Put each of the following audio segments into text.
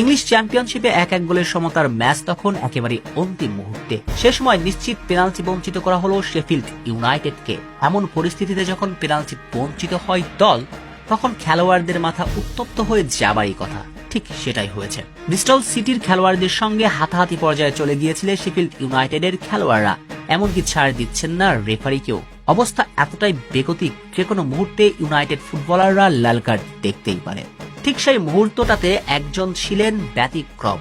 English চ্যাম্পিয়নশিপে এক এক গোলের সমতার ম্যাচ তখন একেবারে অন্তিম মুহূর্তে। সে সময় নিশ্চিত পেনাল্টি বঞ্চিত করা হলো শেফিল্ড ইউনাইটেডকে। এমন পরিস্থিতিতে যখন পেনাল্টি বঞ্চিত হয় দল, তখন খেলোয়াড়দের মাথা উত্তপ্ত হয়ে যাবারই কথা। ঠিক সেটাই হয়েছে। ব্রিস্টল সিটির খেলোয়াড়দের সঙ্গে হাতাহাতি পর্যায়ে চলে গিয়েছিলেন শেফিল্ড ইউনাইটেডের খেলোয়াড়রা। এমনকি ছাড় দিচ্ছেন না রেফারিকেও। অবস্থা এতটাই বেগতিক যে কোনো মুহূর্তে ইউনাইটেড ফুটবলাররা লাল কার্ড দেখতেই পারে। ঠিক সেই মুহূর্তটাতে একজন ছিলেন ব্যতিক্রম।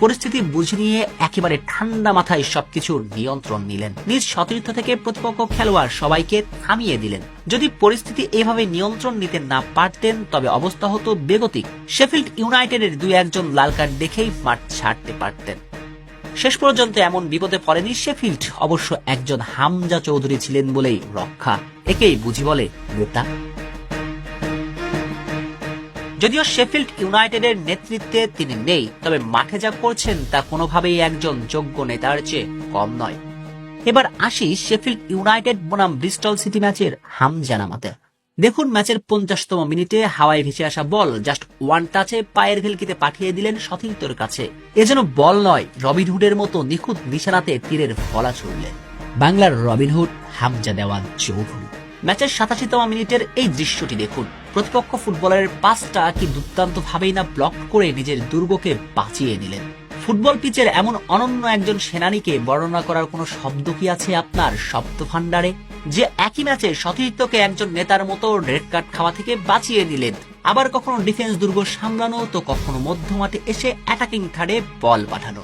পরিস্থিতি বুঝে নিয়ে একেবারে ঠান্ডা মাথায় সবকিছুর নিয়ন্ত্রণ নিলেন। নিজ সতীর্থ থেকে প্রতিপক্ষ খেলোয়াড় সবাইকে থামিয়ে দিলেন। যদি পরিস্থিতি এভাবে নিয়ন্ত্রণ নিতে না পারতেন, তবে অবস্থা হতো বেগতিক। শেফিল্ড ইউনাইটেডের দুই একজন লাল কার্ড দেখেই মাঠ ছাড়তে পারতেন। শেষ পর্যন্ত এমন বিপদে পড়েনি শেফিল্ড, অবশ্য একজন হামজা চৌধুরী ছিলেন বলেই রক্ষা। একেই বুঝি বলে নেতা। যদিও শেফিল্ড ইউনাইটেডের নেতৃত্বে তিনি নেই, তবে মাঠে যা করছেন তা কোনোভাবেই একজন যোগ্য নেতার চেয়ে কম নয়। এবার আসি শেফিল্ড ইউনাইটেড বনাম ব্রিস্টল সিটি ম্যাচের হামজা নামাতে দেখুন ম্যাচের পঞ্চাশতম মিনিটে হাওয়ায় ভেসে আসা বল জাস্ট ওয়ান টাচে পায়ের ভেলকিতে পাঠিয়ে দিলেন সতীর্থর কাছে। এ যেন বল নয় রবিনহুডের মতো নিখুঁত নিশানাতে তীরের ফলা ছুড়লেন। বাংলার রবিনহুড হামজা দেওয়ান চৌধুরী ম্যাচের সাতাশিতম মিনিটের এই দৃশ্যটি দেখুন। প্রতিপক্ষ ফুটবলারের পাসটা কি দুর্দান্ত ভাবেই না ব্লক করে নিজের দুর্গকে বাঁচিয়ে নিলেন। ফুটবল পিচের এমন অনন্য একজন সেনানীকে বর্ণনা করার কোনো শব্দ কি আছে আপনার শব্দ ভান্ডারে যে একই ম্যাচে সতীর্থকে একজন নেতার মতো রেড কার্ড খাওয়া থেকে বাঁচিয়ে নিলেন। আবার কখনো ডিফেন্স দুর্গ সামলানো তো কখনো মধ্যমাঠে এসে অ্যাটাকিং থার্ডে বল পাঠানো।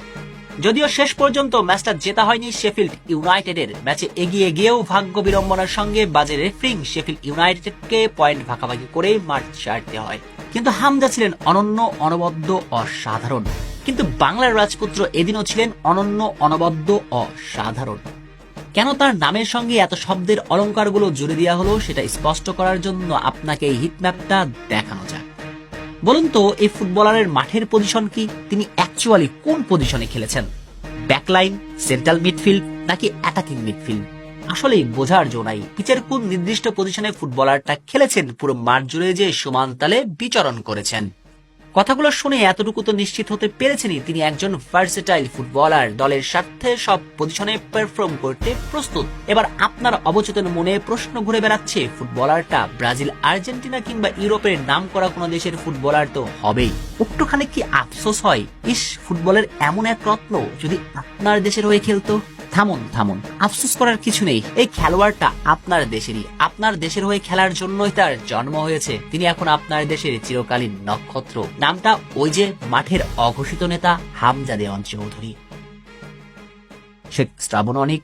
যদিও শেষ পর্যন্ত ম্যাচটা জেতা হয়নি শেফিল্ড ইউনাইটেডের। ম্যাচে এগিয়ে গিয়েও ভাগ্য বিড়ম্বনার সঙ্গে বাজে রেফারিং শেফিল্ড ইউনাইটেডকে পয়েন্ট ভাগাভাগি করে মাঠ ছাড়তে হয়। কিন্তু হামজা ছিলেন অনন্য, অনবদ্য, অসাধারণ। কিন্তু বাংলার রাজপুত্র এদিনও ছিলেন অনন্য, অনবদ্য, অসাধারণ। কেন তার নামের সঙ্গে এত শব্দের অলংকারগুলো জুড়ে দেওয়া হলো সেটা স্পষ্ট করার জন্য আপনাকে এই হিটম্যাপটা দেখানো যাক। বলুন তো, এই ফুটবলারের মাঠের পজিশন কি? তিনি অ্যাকচুয়ালি কোন পজিশনে খেলেছেন? ব্যাকলাইন, সেন্ট্রাল মিডফিল্ড নাকি অ্যাটাকিং মিডফিল্ড? আসলেই বোঝার জো নাই। পিচের কোন নির্দিষ্ট পজিশনে ফুটবলারটা খেলেছেন পুরো মাঠ জুড়ে যে সমান তালে বিচরণ করেছেন। কথাগুলো শুনে এতটুকু তো নিশ্চিত হতে পেরেছেনই তিনি একজন ভার্সেটাইল ফুটবলার দলের স্বার্থে সব পজিশনে পারফর্ম করতে প্রস্তুত। এবার আপনার অবচেতন মনে প্রশ্ন ঘুরে বেড়াচ্ছে ফুটবলারটা ব্রাজিল, আর্জেন্টিনা কিংবা ইউরোপের নাম করা কোনো দেশের ফুটবলার তো হবেই। একটুখানি কি আফসোস হয়? ইস ফুটবলের এমন এক রত্ন যদি আপনার দেশের হয়ে খেলতো। থামুন থামুন। আফসোস করার কিছু নেই। এই খেলোয়াড়টা আপনার দেশেরই। আপনার দেশের হয়ে খেলার জন্যই তার জন্ম হয়েছে। তিনি এখন আপনার দেশের চিরকালীন নক্ষত্র। নামটা ওই যে মাঠের অঘোষিত নেতা হামজা দেওয়ান চৌধুরী। শেখ শ্রাবণ অনিক